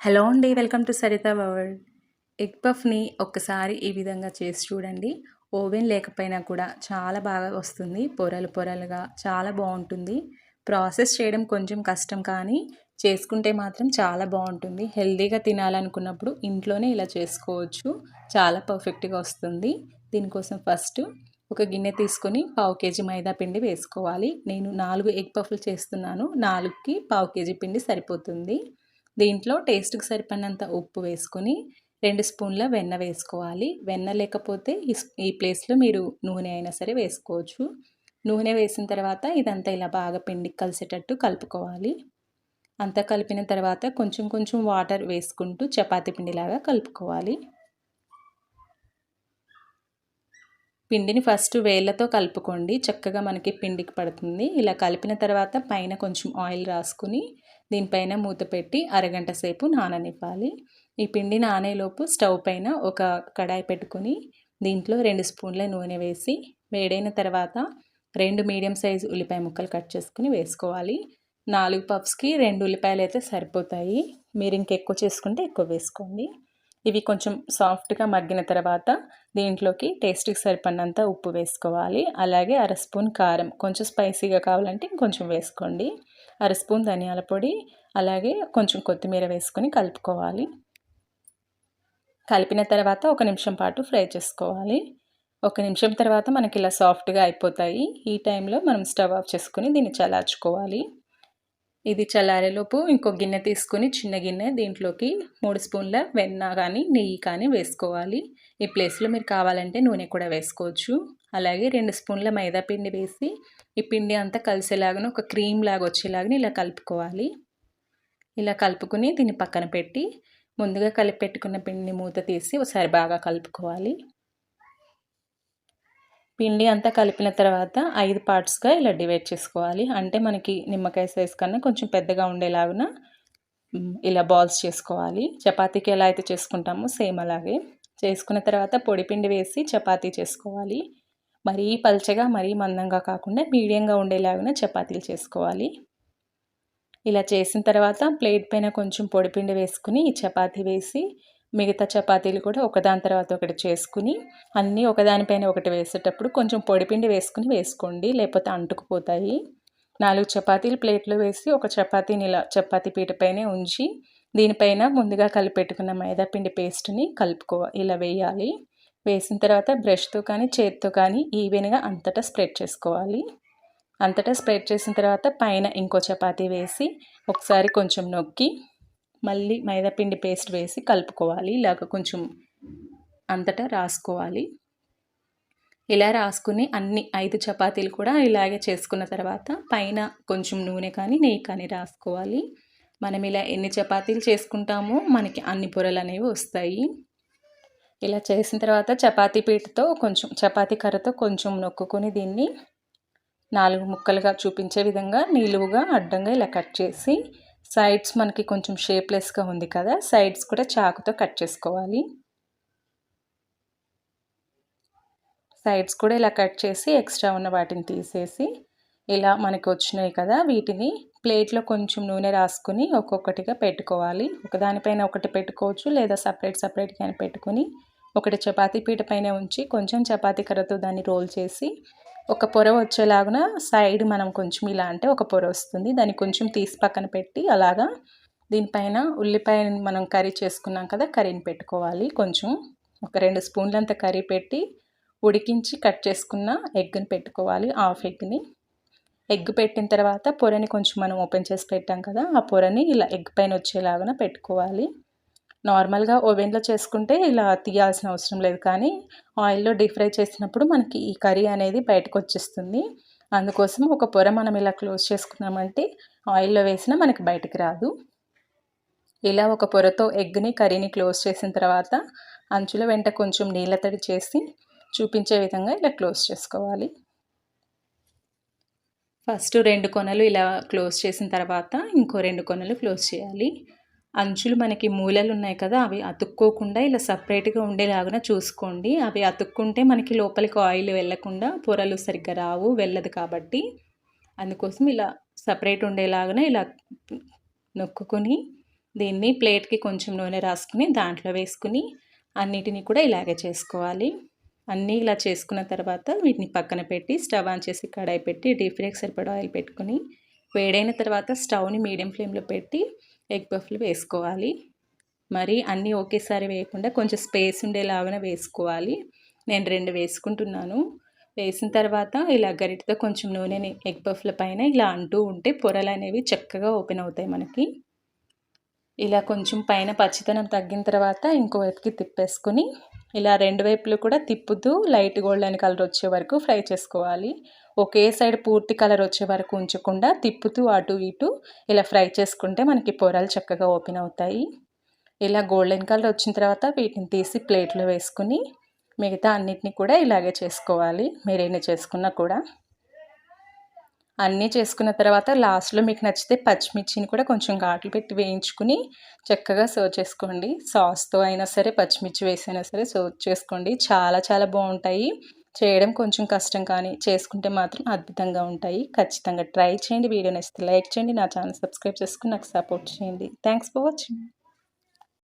Hello అండి welcome to Saritha world. Egg పఫ్ని ఒక్కసారి ఈ విధంగా చేసి చూడండి. ఓవెన్ లేకపోయినా కూడా చాలా బాగా వస్తుంది. పొరలు పొరలుగా చాలా బాగుంటుంది. ప్రాసెస్ చేయడం కొంచెం కష్టం కానీ చేసుకుంటే మాత్రం చాలా బాగుంటుంది. హెల్తీగా తినాలనుకున్నప్పుడు ఇంట్లోనే ఇలా చేసుకోవచ్చు. చాలా పర్ఫెక్ట్గా వస్తుంది. దీనికోసం ఫస్ట్ ఒక గిన్నె తీసుకొని పావు కేజీ మైదా పిండి వేసుకోవాలి. నేను నాలుగు ఎగ్ పఫ్లు చేస్తున్నాను. నాలుగుకి పావు కేజీ పిండి సరిపోతుంది. దీంట్లో టేస్ట్కి సరిపడినంత ఉప్పు వేసుకొని రెండు స్పూన్ల వెన్న వేసుకోవాలి. వెన్న లేకపోతే ఈ ప్లేస్లో మీరు నూనె అయినా సరే వేసుకోవచ్చు. నూనె వేసిన తర్వాత ఇదంతా ఇలా బాగా పిండికి కలిసేటట్టు కలుపుకోవాలి. అంతా కలిపిన తర్వాత కొంచెం కొంచెం వాటర్ వేసుకుంటూ చపాతీ పిండిలాగా కలుపుకోవాలి. పిండిని ఫస్ట్ వేళ్ళతో కలుపుకోండి. చక్కగా మనకి పిండికి పడుతుంది. ఇలా కలిపిన తర్వాత పైన కొంచెం ఆయిల్ రాసుకుని దీనిపైన మూత పెట్టి అరగంట సేపు నాననివ్వాలి. ఈ పిండి నానేలోపు స్టవ్ పైన ఒక కడాయి పెట్టుకుని దీంట్లో రెండు స్పూన్ల నూనె వేసి వేడైన తర్వాత రెండు మీడియం సైజు ఉల్లిపాయ ముక్కలు కట్ చేసుకుని వేసుకోవాలి. నాలుగు పఫ్స్కి రెండు ఉల్లిపాయలు అయితే సరిపోతాయి. మీరు ఇంకెక్కువ చేసుకుంటే ఎక్కువ వేసుకోండి. ఇవి కొంచెం సాఫ్ట్గా మగ్గిన తర్వాత దీంట్లోకి టేస్ట్కి సరిపడినంత ఉప్పు వేసుకోవాలి. అలాగే అర స్పూన్ కారం. కొంచెం స్పైసీగా కావాలంటే ఇంకొంచెం వేసుకోండి. అర స్పూన్ ధనియాల పొడి అలాగే కొంచెం కొత్తిమీర వేసుకొని కలుపుకోవాలి. కలిపిన తర్వాత ఒక నిమిషం పాటు ఫ్రై చేసుకోవాలి. ఒక నిమిషం తర్వాత మనకి ఇలా సాఫ్ట్గా అయిపోతాయి. ఈ టైంలో మనం స్టవ్ ఆఫ్ చేసుకుని దీన్ని చల్లార్చుకోవాలి. ఇది చల్లారేలోపు ఇంకో గిన్నె తీసుకొని చిన్న గిన్నె దీంట్లోకి మూడు స్పూన్ల వెన్న కానీ నెయ్యి కానీ వేసుకోవాలి. ఈ ప్లేస్లో మీరు కావాలంటే నూనె కూడా వేసుకోవచ్చు. అలాగే రెండు స్పూన్ల మైదా పిండి వేసి ఈ పిండి అంతా కలిసేలాగా ఒక క్రీమ్ లాగా వచ్చేలాగా ఇలా కలుపుకోవాలి. ఇలా కలుపుకుని దీన్ని పక్కన పెట్టి ముందుగా కలిపి పెట్టుకున్న పిండిని మూత తీసి ఒకసారి బాగా కలుపుకోవాలి. పిండి అంతా కలిపిన తర్వాత ఐదు పార్ట్స్గా ఇలా డివైడ్ చేసుకోవాలి. అంటే మనకి నిమ్మకాయ సైజ్ కన్నా కొంచెం పెద్దగా ఉండేలాగున ఇలా బాల్స్ చేసుకోవాలి. చపాతీకి ఎలా అయితే చేసుకుంటామో సేమ్ అలాగే. చేసుకున్న తర్వాత పొడి పిండి వేసి చపాతీ చేసుకోవాలి. మరీ పల్చగా మరీ మందంగా కాకుండా మీడియంగా ఉండేలాగా చపాతీలు చేసుకోవాలి. ఇలా చేసిన తర్వాత ప్లేట్ పైన కొంచెం పొడిపిండి వేసుకుని చపాతీ వేసి మిగతా చపాతీలు కూడా ఒకదాని తర్వాత ఒకటి చేసుకుని అన్నీ ఒకదానిపైన ఒకటి వేసేటప్పుడు కొంచెం పొడిపిండి వేసుకుని వేసుకోండి లేకపోతే అంటుకుపోతాయి. నాలుగు చపాతీలు ప్లేట్లో వేసి ఒక చపాతీని ఇలా చపాతీ పీటపైనే ఉంచి దీనిపైన ముందుగా కలిపెట్టుకున్న మైదాపిండి పేస్ట్ని కలుపుకో ఇలా వేయాలి. వేసిన తర్వాత బ్రష్తో కానీ చేతితో కానీ ఈవెన్గా అంతటా స్ప్రెడ్ చేసుకోవాలి. అంతటా స్ప్రెడ్ చేసిన తర్వాత పైన ఇంకో చపాతీ వేసి ఒకసారి కొంచెం నొక్కి మళ్ళీ మైదాపిండి పేస్ట్ వేసి కలుపుకోవాలి. ఇలాగ కొంచెం అంతటా రాసుకోవాలి. ఇలా రాసుకుని అన్ని ఐదు చపాతీలు కూడా ఇలాగే చేసుకున్న తర్వాత పైన కొంచెం నూనె కానీ నెయ్యి కానీ రాసుకోవాలి. మనం ఇలా ఎన్ని చపాతీలు చేసుకుంటామో మనకి అన్ని పొరలు అనేవి వస్తాయి. ఇలా చేసిన తర్వాత చపాతీ పీటతో కొంచెం చపాతీ కర్రతో కొంచెం నొక్కుకొని దీన్ని నాలుగు ముక్కలుగా చూపించే విధంగా నిలువుగా అడ్డంగా ఇలా కట్ చేసి సైడ్స్ మనకి కొంచెం షేప్లెస్గా ఉంది కదా సైడ్స్ కూడా చాకుతో కట్ చేసుకోవాలి. సైడ్స్ కూడా ఇలా కట్ చేసి ఎక్స్ట్రా ఉన్న వాటిని తీసేసి ఇలా మనకి వచ్చినాయి కదా వీటిని ప్లేట్లో కొంచెం నూనె రాసుకుని ఒక్కొక్కటిగా పెట్టుకోవాలి. ఒకదానిపైన ఒకటి పెట్టుకోవచ్చు లేదా సపరేట్ సపరేట్గా పెట్టుకొని ఒకటి చపాతీ పీట పైన ఉంచి కొంచెం చపాతీ కర్రతో దాన్ని రోల్ చేసి ఒక పొర వచ్చేలాగున సైడ్ మనం కొంచెం ఇలా అంటే ఒక పొర వస్తుంది. దాన్ని కొంచెం తీసి పక్కన పెట్టి అలాగా దీనిపైన ఉల్లిపాయ మనం కర్రీ చేసుకున్నాం కదా కర్రీని పెట్టుకోవాలి. కొంచెం ఒక రెండు స్పూన్లంత కర్రీ పెట్టి ఉడికించి కట్ చేసుకున్న ఎగ్ని పెట్టుకోవాలి హాఫ్ ఎగ్ని. ఎగ్ పెట్టిన తర్వాత పొరని కొంచెం మనం ఓపెన్ చేసి పెట్టాం కదా ఆ పొరని ఇలా ఎగ్ పైన వచ్చేలాగా పెట్టుకోవాలి. నార్మల్గా ఓవెన్లో చేసుకుంటే ఇలా తీయాల్సిన అవసరం లేదు. కానీ ఆయిల్లో డీప్ ఫ్రై చేసినప్పుడు మనకి ఈ కర్రీ అనేది బయటకు వచ్చేస్తుంది అందుకోసం ఒక పొర మనం ఇలా క్లోజ్ చేసుకున్నామంటే ఆయిల్లో వేసినా మనకి బయటకు రాదు. ఇలా ఒక పొరతో ఎగ్ని కర్రీని క్లోజ్ చేసిన తర్వాత అంచుల వెంట కొంచెం నీళ్ళ తడి చేసి చూపించే విధంగా ఇలా క్లోజ్ చేసుకోవాలి. ఫస్ట్ రెండు కొనలు ఇలా క్లోజ్ చేసిన తర్వాత ఇంకో రెండు కొనలు క్లోజ్ చేయాలి. అంచులు మనకి మూలలు ఉన్నాయి కదా అవి అతుక్కోకుండా ఇలా సపరేట్గా ఉండేలాగా చూసుకోండి. అవి అతుక్కుంటే మనకి లోపలికి ఆయిల్ వెళ్ళకుండా పొరలు సరిగ్గా రావు వెళ్ళదు కాబట్టి. అందుకోసం ఇలా సపరేట్ ఉండేలాగానే ఇలా నొక్కుని దీన్ని ప్లేట్కి కొంచెం నూనె రాసుకుని దాంట్లో వేసుకుని అన్నిటిని కూడా ఇలాగే చేసుకోవాలి. అన్నీ ఇలా చేసుకున్న తర్వాత వీటిని పక్కన పెట్టి స్టవ్ ఆన్ చేసి కడాయి పెట్టి డీప్ ఫ్రైకి సరిపడా ఆయిల్ పెట్టుకుని వేడైన తర్వాత స్టవ్ని మీడియం ఫ్లేమ్లో పెట్టి ఎగ్ పఫ్లు వేసుకోవాలి. మరి అన్నీ ఒకేసారి వేయకుండా కొంచెం స్పేస్ ఉండేలాగానే వేసుకోవాలి. నేను రెండు వేసుకుంటున్నాను. వేసిన తర్వాత ఇలా గరిటతో కొంచెం నూనెని ఎగ్ పఫ్ల పైన ఇలా అంటూ ఉంటే పొరలు అనేవి చక్కగా ఓపెన్ అవుతాయి మనకి. ఇలా కొంచెం పైన పచ్చితనం తగ్గిన తర్వాత ఇంకో వైపుకి తిప్పేసుకుని ఇలా రెండు వైపులు కూడా తిప్పుతూ లైట్ గోల్డెన్ కలర్ వచ్చే వరకు ఫ్రై చేసుకోవాలి. ఒకే సైడ్ పూర్తి కలర్ వచ్చే వరకు ఉంచకుండా తిప్పుతూ అటు ఇటు ఇలా ఫ్రై చేసుకుంటే మనకి పొరలు చక్కగా ఓపెన్ అవుతాయి. ఇలా గోల్డెన్ కలర్ వచ్చిన తర్వాత వీటిని తీసి ప్లేట్లో వేసుకుని మిగతా అన్నిటిని కూడా ఇలాగే చేసుకోవాలి. మీరు చేసుకున్నా కూడా. అన్నీ చేసుకున్న తర్వాత లాస్ట్లో మీకు నచ్చితే పచ్చిమిర్చిని కూడా కొంచెం ఘాట్లు పెట్టి వేయించుకుని చక్కగా సర్వ్ చేసుకోండి. సాస్తో అయినా సరే పచ్చిమిర్చి వేసైనా సరే సర్వ్ చేసుకోండి. చాలా చాలా బాగుంటాయి. చేయడం కొంచెం కష్టం కానీ చేసుకుంటే మాత్రం అద్భుతంగా ఉంటాయి. ఖచ్చితంగా ట్రై చేయండి. వీడియో నచ్చితే లైక్ చేయండి. నా ఛానల్ సబ్స్క్రైబ్ చేసుకుని నాకు సపోర్ట్ చేయండి. Thanks for watching.